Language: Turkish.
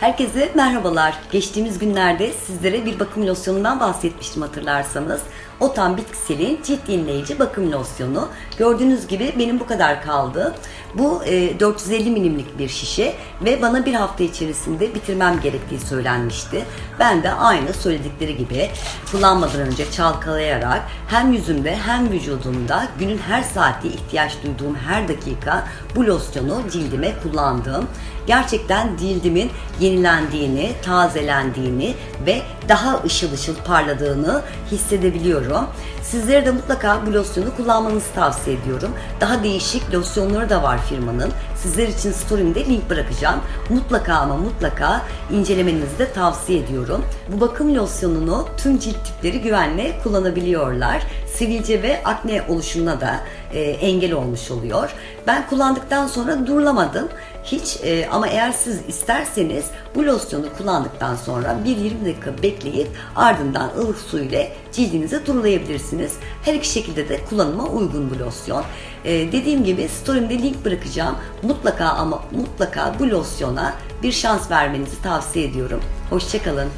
Herkese merhabalar. Geçtiğimiz günlerde sizlere bir bakım losyonundan bahsetmiştim hatırlarsanız. Otan Bitkisel'in cilt yenileyici bakım losyonu. Gördüğünüz gibi benim bu kadar kaldı. Bu e, 450 milimlik bir şişe ve bana bir hafta içerisinde bitirmem gerektiği söylenmişti. Ben de aynı söyledikleri gibi kullanmadan önce çalkalayarak hem yüzümde hem vücudumda günün her saati ihtiyaç duyduğum her dakika bu losyonu cildime kullandım. Gerçekten cildimin yenilendiğini, tazelendiğini ve daha ışıl ışıl parladığını hissedebiliyorum. Sizlere de mutlaka bu losyonu kullanmanızı tavsiye ediyorum. Daha değişik losyonları da var firmanın. Sizler için story'imde link bırakacağım. Mutlaka ama mutlaka incelemenizi de tavsiye ediyorum. Bu bakım losyonunu tüm cilt tipleri güvenle kullanabiliyorlar. Sivilce ve akne oluşumuna da e, engel olmuş oluyor. Ben kullandıktan sonra durulamadım. Hiç e, ama eğer siz isterseniz bu losyonu kullandıktan sonra bir 20 dakika bekleyip ardından ılık su ile cildinizi durulayabilirsiniz. Her iki şekilde de kullanıma uygun bu losyon. E, dediğim gibi story'imde link bırakacağım. Mutlaka ama mutlaka bu losyona bir şans vermenizi tavsiye ediyorum. Hoşçakalın.